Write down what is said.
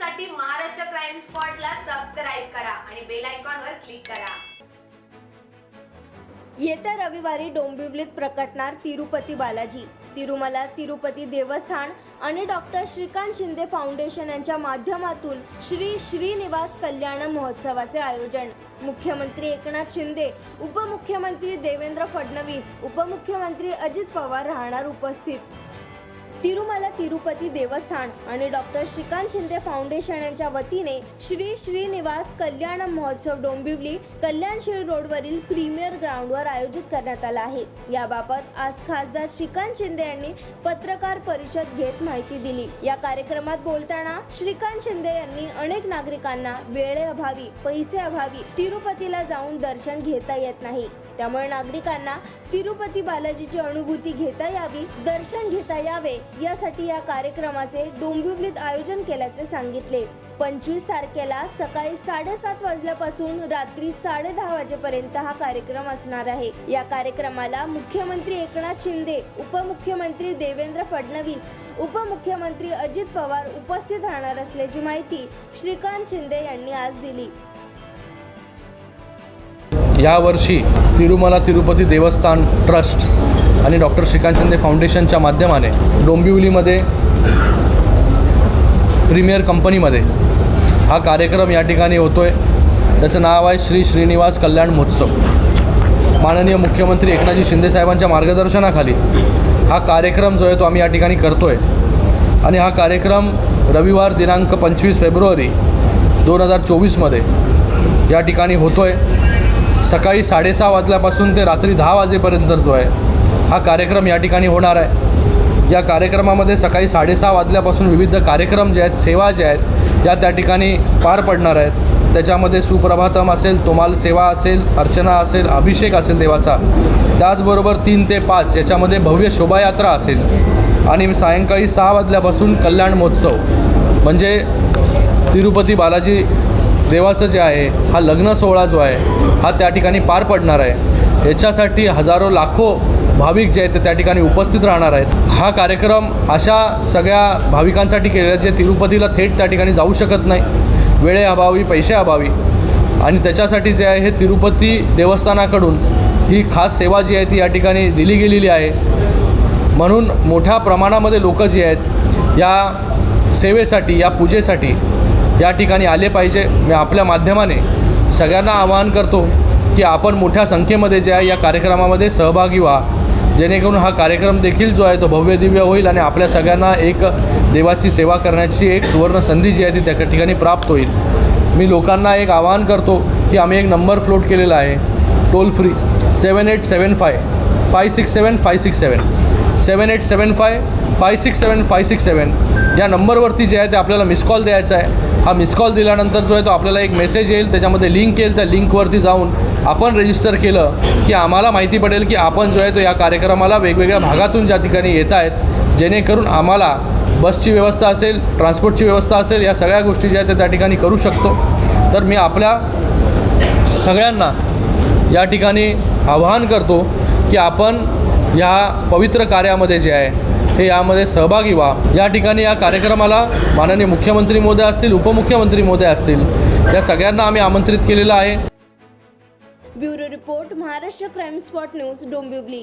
साठी Maharashtra crime स्पॉटला subscribe करा आणि बेल आयकॉनवर क्लिक करा. येत्या रविवारी डोंबिवलीत प्रकटणार तिरुपती बालाजी. तिरुमला तिरुपती देवस्थान आणि डॉक्टर श्रीकांत शिंदे फाउंडेशन यांच्या माध्यमातून श्री श्रीनिवास कल्याण महोत्सवाचे आयोजन. मुख्यमंत्री एकनाथ शिंदे उपमुख्यमंत्री देवेंद्र फडणवीस उपमुख्यमंत्री अजित पवार राहणार उपस्थित. तिरुमला तिरुपती देवस्थान आणि डॉक्टर श्रीकांत शिंदे फाउंडेशन यांच्या वतीने श्री श्रीनिवास कल्याण महोत्सव डोंबिवली कल्याणशील रोडवरील प्रीमियर ग्राउंडवर आयोजित करण्यात आला आहे. याबाबत आज खासदार श्रीकांत शिंदे यांनी पत्रकार परिषद घेत माहिती दिली. या कार्यक्रमात बोलताना श्रीकांत शिंदे यांनी अनेक नागरिकांना वेळेअभावी पैसे अभावी तिरुपतीला जाऊन दर्शन घेता येत नाही. त्यामुळे नागरिकांना तिरुपती बालाजीची अनुभूती घेता यावी दर्शन घेता यावे यासाठी या कार्यक्रमाचे डोंबिवलीत आयोजन केल्याचे सांगितले. पंचवीस तारखेला सकाळी साडेसात वाजल्यापासून रात्री साडे दहा वाजेपर्यंत हा कार्यक्रम असणार आहे. या कार्यक्रमाला मुख्यमंत्री एकनाथ शिंदे उपमुख्यमंत्री देवेंद्र फडणवीस उपमुख्यमंत्री अजित पवार उपस्थित राहणार असल्याची माहिती श्रीकांत शिंदे यांनी आज दिली. यावर्षी तिरुमला तिरुपती देवस्थान ट्रस्ट आणि डॉक्टर श्रीकांत शिंदे फाउंडेशनच्या माध्यमाने डोंबिवलीमध्ये प्रीमियर कंपनीमध्ये हा कार्यक्रम या ठिकाणी होतो आहे त्याचं नाव आहे श्री श्रीनिवास कल्याण महोत्सव. माननीय मुख्यमंत्री एकनाथजी शिंदेसाहेबांच्या मार्गदर्शनाखाली हा कार्यक्रम जो आहे तो आम्ही या ठिकाणी करतो आहे आणि हा कार्यक्रम रविवार दिनांक पंचवीस फेब्रुवारी दोन हजार चोवीसमध्ये या ठिकाणी होतो आहे सकाळी साडेसहा वाजल्यापासून ते रात्री दहा वाजेपर्यंत जो आहे हा कार्यक्रम या ठिकाणी होणार आहे. या कार्यक्रमामध्ये सकाळी साडेसहा वाजल्यापासून विविध कार्यक्रम जे आहेत सेवा ज्या आहेत या त्या ठिकाणी पार पडणार आहेत. त्याच्यामध्ये सुप्रभातम असेल तोमाल सेवा असेल अर्चना असेल अभिषेक असेल देवाचा. त्याचबरोबर तीन ते पाच याच्यामध्ये भव्य शोभायात्रा असेल. आणि सायंकाळी सहा वाजल्यापासून कल्याण महोत्सव. म्हणजे तिरुपती बालाजी देवाचं जे आहे हा लग्न सोहळा जो आहे हा त्या ठिकाणी पार पडणार आहे. याच्यासाठी हजारो लाखो भाविक जे आहेत ते त्या ठिकाणी उपस्थित राहणार आहेत. हा कार्यक्रम अशा सगळ्या भाविकांसाठी केलेला आहे जे तिरुपतीला थेट त्या ठिकाणी जाऊ शकत नाही. वेळेअभावी अभावी. आणि त्याच्यासाठी जे आहे हे तिरुपती देवस्थानाकडून ही खास सेवा जी आहे ती या ठिकाणी दिली गेलेली आहे. म्हणून मोठ्या प्रमाणामध्ये लोक जी आहेत या सेवेसाठी या पूजेसाठी या ठिकाणी आले पाहिजे. मी आपल्या माध्यमाने सगळ्यांना आवाहन करतो की आपण मोठ्या संख्येमध्ये जे आहे या कार्यक्रमामध्ये सहभागी व्हा. जेणेकरून हा कार्यक्रम देखील जो आहे तो भव्य दिव्य होईल आणि आपल्या सगळ्यांना एक देवाची सेवा करण्याची एक सुवर्ण संधी जी आहे ती त्या ठिकाणी प्राप्त होईल. मी लोकांना एक आवाहन करतो की आम्ही एक नंबर फ्लोट केलेला आहे. Toll free seven eight seven five five six seven five six seven seven eight seven five five six seven five six seven या नंबरवरती जे आहे ते आपल्याला मिस कॉल द्यायचा आहे. हा मिस कॉल दिल्यानंतर जो आहे तो आपल्याला एक मेसेज येईल त्याच्यामध्ये लिंक येईल त्या लिंकवरती जाऊन आपण रजिस्टर केलं की आम्हाला माहिती पडेल की आपण जो आहे तो या कार्यक्रमाला वेगवेगळ्या भागातून ज्या ठिकाणी येत आहेत जेणेकरून आम्हाला बसची व्यवस्था असेल ट्रान्सपोर्टची व्यवस्था असेल या सगळ्या गोष्टी ज्या आहेत त्या त्या ठिकाणी करू शकतो. तर मी आपल्या सगळ्यांना या ठिकाणी आवाहन करतो की आपण या पवित्र कार्यामध्ये जे आहे हे यामध्ये सहभागी व्हा. या ठिकाणी या कार्यक्रमाला माननीय मुख्यमंत्री महोदय असतील उपमुख्यमंत्री महोदय असतील या सगळ्यांना आम्ही आमंत्रित केलेलं आहे. Bureau report Maharashtra crime spot news Dombivli.